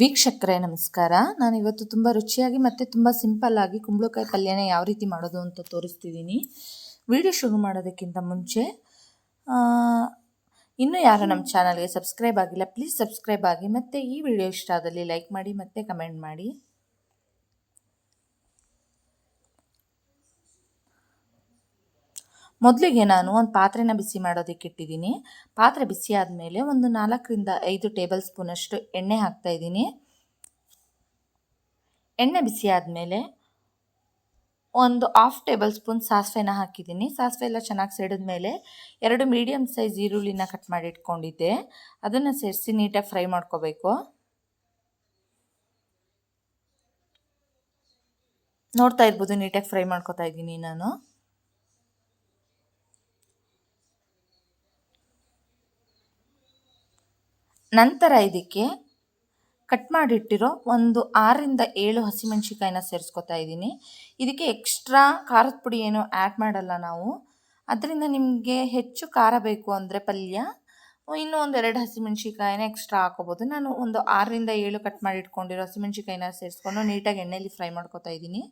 ವೀಕ್ಷಕರೇ, ನಮಸ್ಕಾರ. ನಾನು ಇವತ್ತು ತುಂಬ ರುಚಿಯಾಗಿ ಮತ್ತು ತುಂಬ ಸಿಂಪಲ್ಲಾಗಿ ಕುಂಬಳಕಾಯಿ ಪಲ್ಯನ ಯಾವ ರೀತಿ ಮಾಡೋದು ಅಂತ ತೋರಿಸ್ತಿದ್ದೀನಿ. ವಿಡಿಯೋ ಶುರು ಮಾಡೋದಕ್ಕಿಂತ ಮುಂಚೆ ಇನ್ನೂ ಯಾರು ನಮ್ಮ ಚಾನಲ್ಗೆ ಸಬ್ಸ್ಕ್ರೈಬ್ ಆಗಿಲ್ಲ, ಪ್ಲೀಸ್ ಸಬ್ಸ್ಕ್ರೈಬ್ ಆಗಿ ಮತ್ತು ಈ ವಿಡಿಯೋ ಇಷ್ಟ ಆದಲ್ಲಿ ಲೈಕ್ ಮಾಡಿ ಮತ್ತು ಕಮೆಂಟ್ ಮಾಡಿ. ಮೊದಲಿಗೆ ನಾನು ಒಂದು ಪಾತ್ರೆನ ಬಿಸಿ ಮಾಡೋದಕ್ಕೆ ಇಟ್ಟಿದ್ದೀನಿ. ಪಾತ್ರೆ ಬಿಸಿ ಆದಮೇಲೆ ಒಂದು ನಾಲ್ಕರಿಂದ ಐದು ಟೇಬಲ್ ಸ್ಪೂನಷ್ಟು ಎಣ್ಣೆ ಹಾಕ್ತಾ ಇದ್ದೀನಿ. ಎಣ್ಣೆ ಬಿಸಿ ಆದಮೇಲೆ ಒಂದು ಹಾಫ್ ಟೇಬಲ್ ಸ್ಪೂನ್ ಸಾಸಿವೆನ ಹಾಕಿದ್ದೀನಿ. ಸಾಸಿವೆ ಎಲ್ಲ ಚೆನ್ನಾಗಿ ಸಿಡಿದ ಮೇಲೆ ಎರಡು ಮೀಡಿಯಮ್ ಸೈಜ್ ಈರುಳ್ಳಿನ ಕಟ್ ಮಾಡಿ ಇಟ್ಕೊಂಡಿದ್ದೆ. ಅದನ್ನು ಸೇರಿಸಿ ನೀಟಾಗಿ ಫ್ರೈ ಮಾಡ್ಕೋಬೇಕು. ನೋಡ್ತಾ ಇರ್ಬೋದು ನೀಟಾಗಿ ಫ್ರೈ ಮಾಡ್ಕೊತಾ ಇದ್ದೀನಿ ನಾನು. ನಂತರ ಇದಕ್ಕೆ ಕಟ್ ಮಾಡಿಟ್ಟಿರೋ ಒಂದು ಆರರಿಂದ ಏಳು ಹಸಿಮೆಣ್ಸಿಕಾಯಿನ ಸೇರಿಸ್ಕೊತಾ ಇದ್ದೀನಿ. ಇದಕ್ಕೆ ಎಕ್ಸ್ಟ್ರಾ ಖಾರದ ಪುಡಿ ಏನು ಆ್ಯಡ್ ಮಾಡಲ್ಲ ನಾವು. ಅದರಿಂದ ನಿಮಗೆ ಹೆಚ್ಚು ಖಾರ ಬೇಕು ಅಂದರೆ ಪಲ್ಯ, ಇನ್ನೂ ಒಂದು ಎರಡು ಹಸಿಮೆಣ್ಸಿಕಾಯಿನ ಎಕ್ಸ್ಟ್ರಾ ಹಾಕೋಬೋದು. ನಾನು ಒಂದು ಆರರಿಂದ ಏಳು ಕಟ್ ಮಾಡಿ ಇಟ್ಕೊಂಡಿರೋ ಹಸಿಮೆಣ್ಸಿಕಾಯಿನ ಸೇರಿಸ್ಕೊಂಡು ನೀಟಾಗಿ ಎಣ್ಣೆಯಲ್ಲಿ ಫ್ರೈ ಮಾಡ್ಕೊತಾ ಇದ್ದೀನಿ.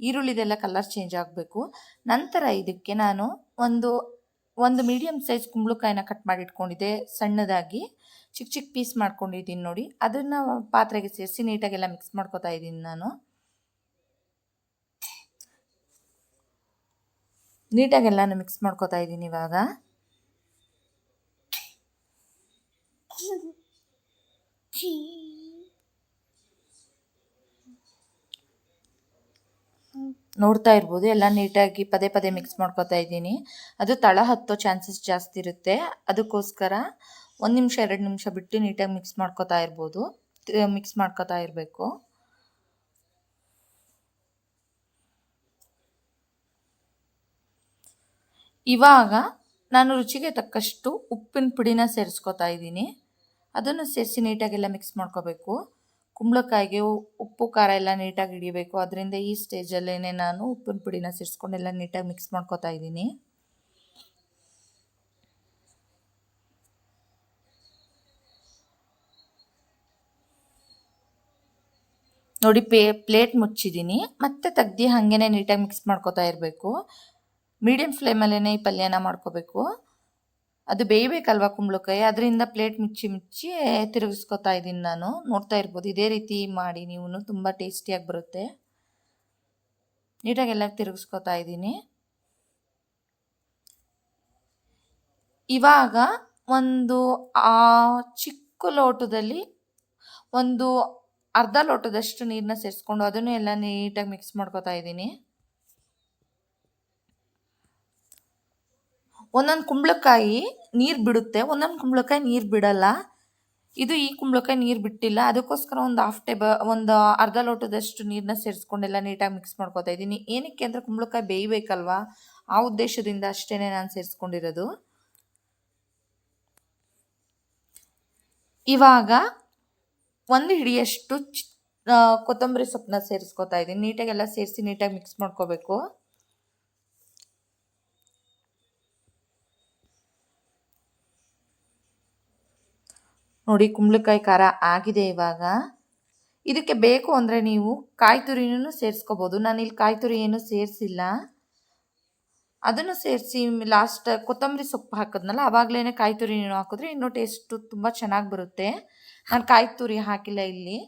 ಈರುಳ್ಳಿದೆಲ್ಲ ಕಲರ್ ಚೇಂಜ್ ಆಗಬೇಕು. ನಂತರ ಇದಕ್ಕೆ ನಾನು ಒಂದು ಒಂದು ಮೀಡಿಯಮ್ ಸೈಜ್ ಕುಂಬಳಕಾಯಿನ ಕಟ್ ಮಾಡಿ ಇಟ್ಕೊಂಡಿದ್ದೆ ಸಣ್ಣದಾಗಿ. ಚಿಕ್ಕ ಚಿಕ್ಕ ಪೀಸ್ ಮಾಡ್ಕೊಂಡಿದ್ದೀನಿ ನೋಡಿ. ಅದನ್ನು ಪಾತ್ರೆಗೆ ಸೇರಿಸಿ ನೀಟಾಗೆಲ್ಲ ಮಿಕ್ಸ್ ಮಾಡ್ಕೊತಾ ಇದ್ದೀನಿ ನಾನು. ನೀಟಾಗೆಲ್ಲನೂ ಮಿಕ್ಸ್ ಮಾಡ್ಕೊತಾ ಇದ್ದೀನಿ ಇವಾಗ. ನೋಡ್ತಾ ಇರ್ಬೋದು. ಎಲ್ಲ ನೀಟಾಗಿ ಪದೇ ಪದೇ ಮಿಕ್ಸ್ ಮಾಡ್ಕೊತಾ ಇದ್ದೀನಿ. ಅದು ತಳ ಹತ್ತೋ ಚಾನ್ಸಸ್ ಜಾಸ್ತಿ ಇರುತ್ತೆ. ಅದಕ್ಕೋಸ್ಕರ ಒಂದು ನಿಮಿಷ, ಎರಡು ನಿಮಿಷ ಬಿಟ್ಟು ನೀಟಾಗಿ ಮಿಕ್ಸ್ ಮಾಡ್ಕೊತಾ ಇರ್ಬೋದು. ಮಿಕ್ಸ್ ಮಾಡ್ಕೊತಾ ಇರಬೇಕು. ಇವಾಗ ನಾನು ರುಚಿಗೆ ತಕ್ಕಷ್ಟು ಉಪ್ಪಿನ ಪುಡಿನ ಸೇರಿಸ್ಕೊತಾ ಇದ್ದೀನಿ. ಅದನ್ನು ಸೇರಿಸಿ ನೀಟಾಗೆಲ್ಲ ಮಿಕ್ಸ್ ಮಾಡ್ಕೋಬೇಕು. ಕುಂಬಳಕಾಯಿಗೆ ಉಪ್ಪು, ಖಾರ ಎಲ್ಲ ನೀಟಾಗಿ ಹಿಡಿಬೇಕು. ಅದರಿಂದ ಈ ಸ್ಟೇಜಲ್ಲೇ ನಾನು ಉಪ್ಪಿನ ಪುಡಿನ ಸೇರಿಸ್ಕೊಂಡೆಲ್ಲ ನೀಟಾಗಿ ಮಿಕ್ಸ್ ಮಾಡ್ಕೊತಾ ಇದ್ದೀನಿ. ನೋಡಿ, ಪೇ, ಪ್ಲೇಟ್ ಮುಚ್ಚಿದ್ದೀನಿ. ಮತ್ತೆ ತೆಗ್ದು ಹಾಗೇನೆ ನೀಟಾಗಿ ಮಿಕ್ಸ್ ಮಾಡ್ಕೋತಾ ಇರಬೇಕು. ಮೀಡಿಯಮ್ ಫ್ಲೇಮಲ್ಲೇ ಈ ಪಲ್ಯನ ಮಾಡ್ಕೋಬೇಕು. ಅದು ಬೇಯಬೇಕಲ್ವ ಕುಂಬಳಕಾಯಿ? ಅದರಿಂದ ಪ್ಲೇಟ್ ಮುಚ್ಚಿ ಮುಚ್ಚಿ ತಿರುಗಿಸ್ಕೊತಾ ಇದ್ದೀನಿ ನಾನು. ನೋಡ್ತಾ ಇರ್ಬೋದು. ಇದೇ ರೀತಿ ಮಾಡಿ ನೀವು ತುಂಬ ಟೇಸ್ಟಿಯಾಗಿ ಬರುತ್ತೆ. ನೀಟಾಗೆಲ್ಲ ತಿರುಗಿಸ್ಕೊತಾ ಇದ್ದೀನಿ ಇವಾಗ ಒಂದು ಆ ಚಿಕ್ಕ ಲೋಟದಲ್ಲಿ ಒಂದು ಅರ್ಧ ಲೋಟದಷ್ಟು ನೀರನ್ನ ಸೇರಿಸ್ಕೊಂಡು ಅದನ್ನು ಎಲ್ಲ ನೀಟಾಗಿ ಮಿಕ್ಸ್ ಮಾಡ್ಕೋತಾ ಇದ್ದೀನಿ ಒಂದೊಂದು ಕುಂಬಳಕಾಯಿ ನೀರು ಬಿಡುತ್ತೆ, ಒಂದೊಂದು ಕುಂಬಳಕಾಯಿ ನೀರು ಬಿಡಲ್ಲ. ಇದು ಈ ಕುಂಬಳಕಾಯಿ ನೀರು ಬಿಟ್ಟಿಲ್ಲ. ಅದಕ್ಕೋಸ್ಕರ ಒಂದು ಹಾಫ್ ಟೇಬ ಒಂದು ಅರ್ಧ ಲೋಟದಷ್ಟು ನೀರನ್ನ ಸೇರಿಸ್ಕೊಂಡೆಲ್ಲ ನೀಟಾಗಿ ಮಿಕ್ಸ್ ಮಾಡ್ಕೊತಾ ಇದ್ದೀನಿ. ಏನಕ್ಕೆ ಅಂದರೆ ಕುಂಬಳಕಾಯಿ ಬೇಯಬೇಕಲ್ವಾ? ಆ ಉದ್ದೇಶದಿಂದ ಅಷ್ಟೇ ನಾನು ಸೇರಿಸ್ಕೊಂಡಿರೋದು. ಇವಾಗ ಒಂದು ಹಿಡಿಯಷ್ಟು ಕೊತ್ತಂಬರಿ ಸೊಪ್ಪನ್ನ ಸೇರಿಸ್ಕೊತಾ ಇದ್ದೀನಿ. ನೀಟಾಗೆಲ್ಲ ಸೇರಿಸಿ ನೀಟಾಗಿ ಮಿಕ್ಸ್ ಮಾಡ್ಕೋಬೇಕು. ನೋಡಿ, ಕುಂಬಳಕಾಯಿ ಖಾರ ಆಗಿದೆ ಇವಾಗ. ಇದಕ್ಕೆ ಬೇಕು ಅಂದರೆ ನೀವು ಕಾಯಿ ತುರಿನೂ ಸೇರಿಸ್ಕೋಬೋದು. ನಾನಿಲ್ಲಿ ಕಾಯಿ ತುರಿ ಏನೂ ಸೇರಿಸಿಲ್ಲ. ಅದನ್ನು ಸೇರಿಸಿ ಲಾಸ್ಟ್ ಕೊತ್ತಂಬರಿ ಸೊಪ್ಪು ಹಾಕಿದ್ನಲ್ಲ ಆವಾಗಲೇ ಕಾಯಿ ತುರಿನೂ ಹಾಕಿದ್ರೆ ಇನ್ನೂ ಟೇಸ್ಟು ತುಂಬ ಚೆನ್ನಾಗಿ ಬರುತ್ತೆ. ನಾನು ಕಾಯಿ ತುರಿ ಹಾಕಿಲ್ಲ ಇಲ್ಲಿ.